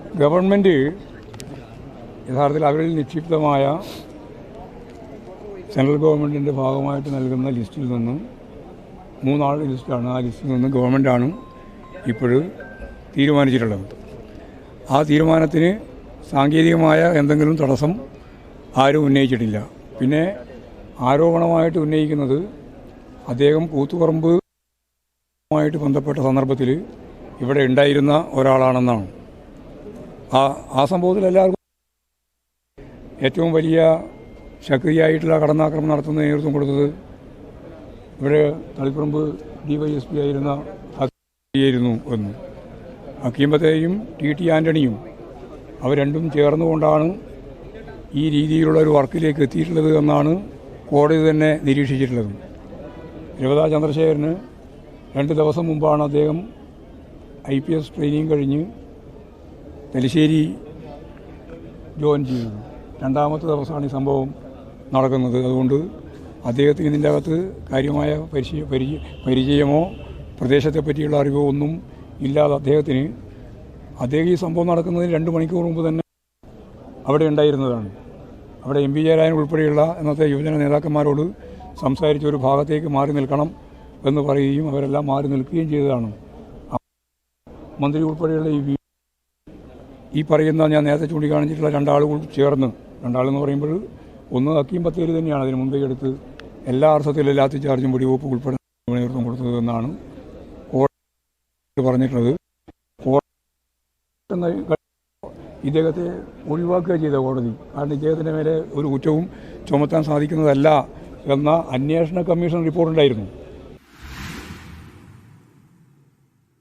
Government യഥാർത്ഥത്തിൽ അവരിൽ നിക്ഷിപ്തമായ central ഗവൺമെന്റിന്റെ ഭാഗമായിട്ട് നൽകുന്ന ലിസ്റ്റിൽ നിന്നും മൂന്നാൾ ലിസ്റ്റാണ്. ആ ലിസ്റ്റിൽ നിന്ന് ഗവൺമെന്റാണ് ഇപ്പോഴും തീരുമാനിച്ചിട്ടുള്ളത്. ആ തീരുമാനത്തിന് സാങ്കേതികമായ എന്തെങ്കിലും തടസ്സം ആരും ഉന്നയിച്ചിട്ടില്ല. പിന്നെ ആരോപണമായിട്ട് ഉന്നയിക്കുന്നത് അദ്ദേഹം കൂത്തുപറമ്പ് ായിട്ട് ബന്ധപ്പെട്ട സന്ദർഭത്തിൽ ഇവിടെ ഉണ്ടായിരുന്ന ഒരാളാണെന്നാണ്. ആ ആ സംഭവത്തിൽ എല്ലാവർക്കും ഏറ്റവും വലിയ ശക്തിയായിട്ടുള്ള കടന്നാക്രമണം നടത്തുന്ന നേതൃത്വം കൊടുത്തത് ഇവിടെ Taliparamba D Y S P ആയിരുന്ന ആയിരുന്നു എന്ന്. ഹക്കീമ്പത്തേയും ടി ടി ആന്റണിയും അവർ രണ്ടും ചേർന്നുകൊണ്ടാണ് ഈ രീതിയിലുള്ള ഒരു വർക്കിലേക്ക് എത്തിയിട്ടുള്ളത് എന്നാണ് കോടതി തന്നെ നിരീക്ഷിച്ചിട്ടുള്ളത്. രവതാ ചന്ദ്രശേഖരന് രണ്ട് ദിവസം മുമ്പാണ് അദ്ദേഹം ഐ പി എസ് ട്രെയിനിങ് കഴിഞ്ഞ് തലശ്ശേരി ജോയിൻ ചെയ്തത് രണ്ടാമത്തെ ദിവസമാണ് ഈ സംഭവം നടക്കുന്നത്. അതുകൊണ്ട് അദ്ദേഹത്തിന് ഇതിന്റെ അകത്ത് കാര്യമായ പരിചയ പരിചയമോ പ്രദേശത്തെ പറ്റിയുള്ള അറിവോ ഒന്നും ഇല്ലാതെ അദ്ദേഹത്തിന് അദ്ദേഹം ഈ സംഭവം നടക്കുന്നതിന് രണ്ട് മണിക്കൂർ മുമ്പ് തന്നെ അവിടെ ഉണ്ടായിരുന്നതാണ്. അവിടെ എം പി ജയരാജൻ ഉൾപ്പെടെയുള്ള ഇന്നത്തെ യുവജന നേതാക്കന്മാരോട് സംസാരിച്ച് ഒരു ഭാഗത്തേക്ക് മാറി നിൽക്കണം എന്ന് പറയുകയും അവരെല്ലാം മാറി നിൽക്കുകയും ചെയ്തതാണ്. മന്ത്രി ഉൾപ്പെടെയുള്ള ഈ ഈ പറയുന്ന ഞാൻ നേരത്തെ ചൂണ്ടിക്കാണിച്ചിട്ടുള്ള രണ്ടാളുകൾ ചേർന്ന് രണ്ടാളെന്ന് പറയുമ്പോൾ ഒന്ന് അക്കീം പത്തേര് തന്നെയാണ്. അതിന് മുമ്പേ എടുത്ത് എല്ലാ അർത്ഥത്തിലും ലാത്തി ചാർജും വെടിവെപ്പ് ഉൾപ്പെടെ നേതൃത്വം കൊടുത്തതെന്നാണ് കോടതി പറഞ്ഞിട്ടുള്ളത്. ഇദ്ദേഹത്തെ ഒഴിവാക്കുക ചെയ്ത കോടതി. കാരണം ഇദ്ദേഹത്തിന്റെ മേലെ ഒരു കുറ്റവും ചുമത്താൻ സാധിക്കുന്നതല്ല എന്ന അന്വേഷണ കമ്മീഷൻ റിപ്പോർട്ടുണ്ടായിരുന്നു.